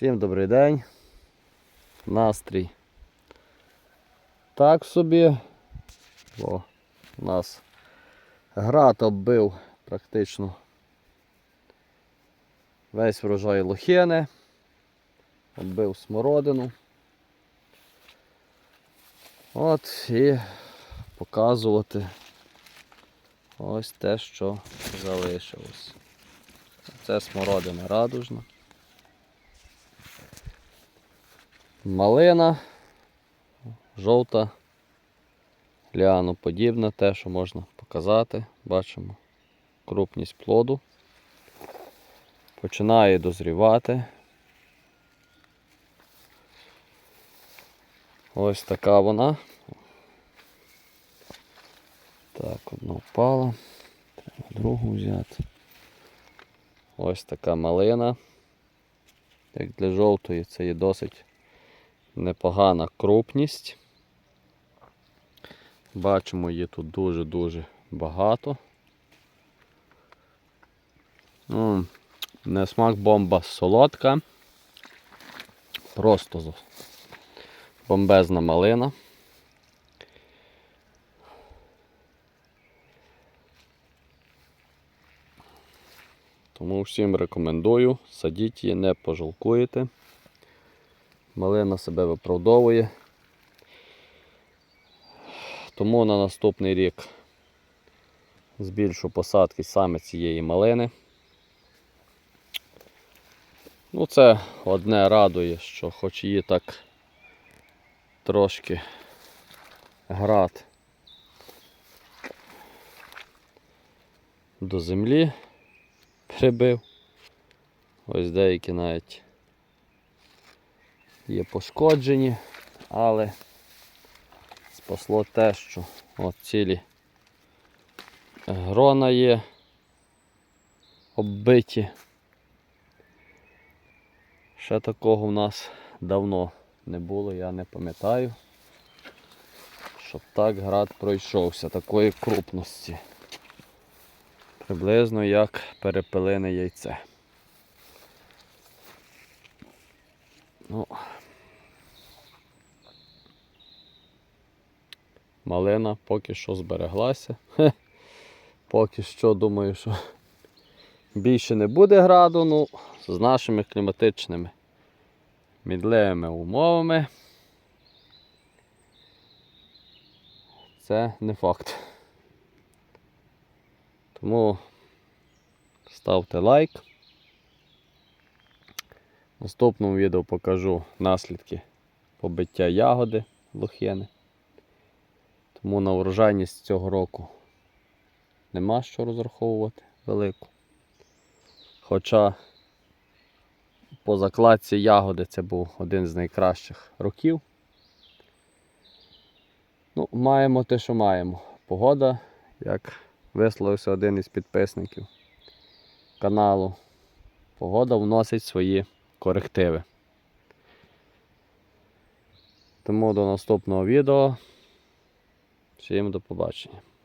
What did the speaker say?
Всім добрий день. Настрій. Так собі. О, у нас град оббив практично весь врожай лохини. Оббив смородину. От і показувати ось те, що залишилось. Це смородина радужна. Малина, жовта, ліаноподібна, те, що можна показати. Бачимо крупність плоду. Починає дозрівати. Ось така вона. Так, одна впала. Треба другу взяти. Ось така малина. Як для жовтої це є досить непогана крупність. Бачимо, її тут дуже-дуже багато. Ну, не смак бомба солодка. Просто бомбезна малина. Тому всім рекомендую, садіть її, не пожалкуєте. Малина себе виправдовує. Тому на наступний рік збільшу посадки саме цієї малини. Ну, це одне радує, що хоч її так трошки град до землі прибив. Ось деякі навіть є пошкоджені, але спасло те, що от цілі грона є оббиті. Ще такого в нас давно не було, я не пам'ятаю, щоб так град пройшовся такої крупності. Приблизно як перепелине яйце. Ну, малина поки що збереглася. Хе. Поки що думаю, що більше не буде граду, ну, з нашими кліматичними мідливими умовами. Це не факт. Тому ставте лайк. В наступному відео покажу наслідки побиття ягоди лохини. Тому на врожайність цього року нема що розраховувати велику. Хоча по закладці ягоди це був один з найкращих років. Ну, маємо те, що маємо. Погода, як висловився один із підписників каналу. Погода вносить свої корективи. Тому до наступного відео. Всім до побачення.